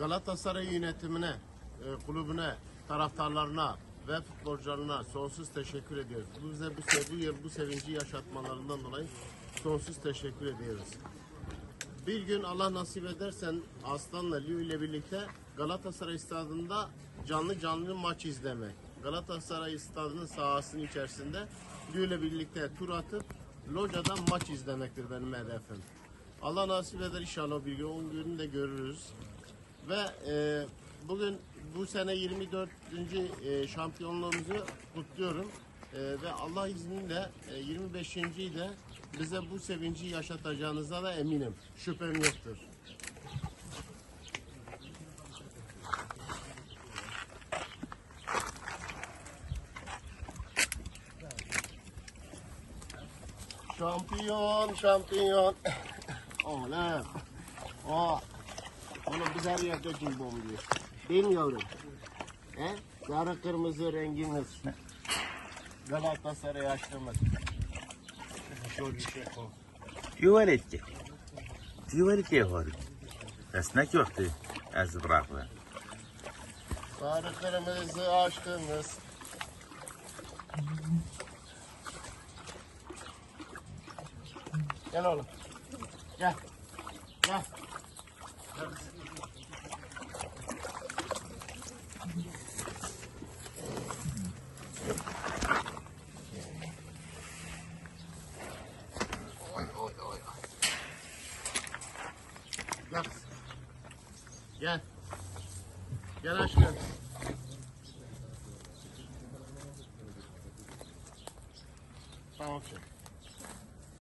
Galatasaray yönetimine, e, kulübüne, taraftarlarına ve futbolcularına sonsuz teşekkür ediyoruz. Bu Bize bu, bu, yıl bu sevinci yaşatmalarından dolayı sonsuz teşekkür ediyoruz. Bir gün Allah nasip edersen Aslan'la Liu ile birlikte Galatasaray stadında canlı canlı maç izlemek. Galatasaray stadının sahasının içerisinde Liu ile birlikte tur atıp locadan maç izlemektir benim hedefim. Allah nasip eder inşallah bir gün o günü de görürüz. Ve e, bugün bu sene 24. e, şampiyonluğumuzu kutluyorum. E, ve Allah izniyle e, 25.yi de bize bu sevinci yaşatacağınıza da eminim. Şüphem yoktur. Şampiyon, şampiyon. Oğlum. O. Oğlum biz her yerde cin bomluyor. Değil mi yavrum? He? Sarı kırmızı rengimiz. Galatasaray açtığımız. Şöyle şey koy. Ювалетке. Ювалетке я говорю. Esnek yoktu. Ez bırakma. Sarı kırmızı açtığımız. Gel oğlum. Gel. Gel. Gel. Gel. Gel. Gel aşkım. Tamam. okey.